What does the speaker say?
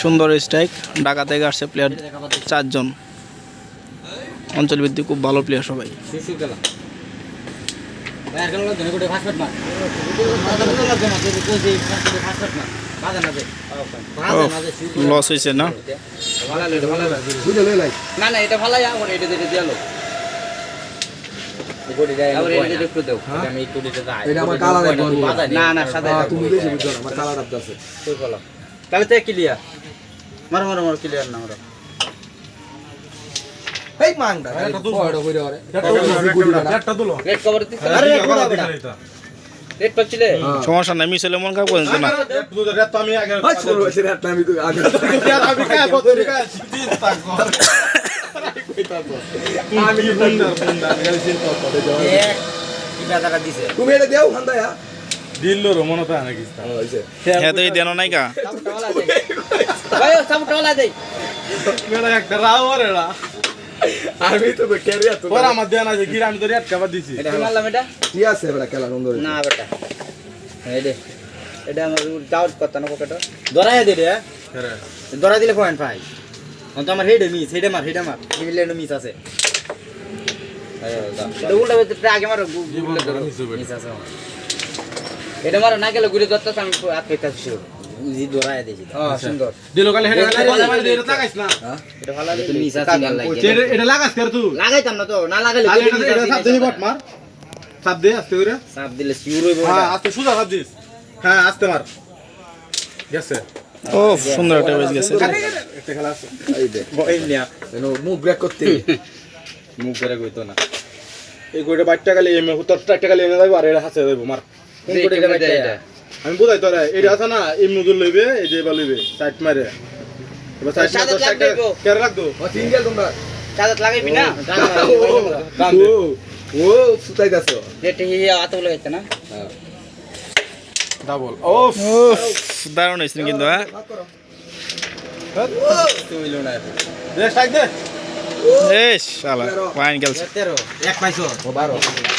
সুন্দর স্ট্রাইক ঢাকা থেকে আসছে প্লেয়ার চারজন। অঞ্চল ভিত্তিক খুব ভালো প্লেয়ার সবাই। লস হয়েছে না না না এটা ভালো তাহলে তো ক্লিয়ার মারো মারো মারো ক্লিয়ার না মারো সমস্যা নাই মিশলে মন খারাপ করেন না আমি আগে আমি এক কি দাদা দিছে তুমি এটা দেও খান্দা হ্যাঁ? দিল্লোর মনে হয় নাকি হ্যাঁ তো এই দেন নাই কা। রে রা আমি তো ক্যারিয়ার তো ওর আমার দেন আছে কি আমি তো রেট কাবার দিছি। এটা মারলাম এটা? কি আছে খেলা না বেটা এই দে। এটা আমার ডাউট করতে না পকেট ধরাই দে রে ধরা দিলে পয়েন্ট পাই তো আমার হেডে মিস হেডে মার হেডে মার হেডে মিস আছে। এটা উল্টা বেতে আগে মারো মিস আছে এটা মারো না গেলে ঘুরে ধরতে আমি হাত পেতে শুরু জি হ্যাঁ সুন্দর দিলো কালে হেডে বাজা মারি এটা লাগাইছ না। এটা ভালো লাগে মিস আছে এটা এটা লাগাস কর তুই লাগাইতাম না তো না লাগাইলে এটা এটা সাপ দিলি বট মার সাপ দে আস্তে করে। সাপ দিলে সিউর হইব হ্যাঁ আস্তে সুজা সাপ দিস হ্যাঁ আস্তে মার গেছে। ও সুন্দর একটা বেশ গেছে। একটা খেলা আছে এই দে বই নিয়া মুখ ব্রেক করতে মুখ করে কইতো না। এই গোটা বাইটটা গেলে এমে হুতর টাইটটা গেলে এমে আর এটা হাসে যাইবো মার। কোন কোটে এটা এটা। আমি বুঝাই তোরা এটা আছে না এমনি দূর লইবে এই যে এবার লইবে সাইড মারে। এবার সাইড। কেন ও সিঙ্গেল তোমরা। চাদর লাগাইবি না? ও ও সুতাই দাসো এটা হি আত লাগাইতে না? ডাবল ওফ দারুণ হয়েছে কিন্তু হ্যাঁ? এক পাইছো। বারো।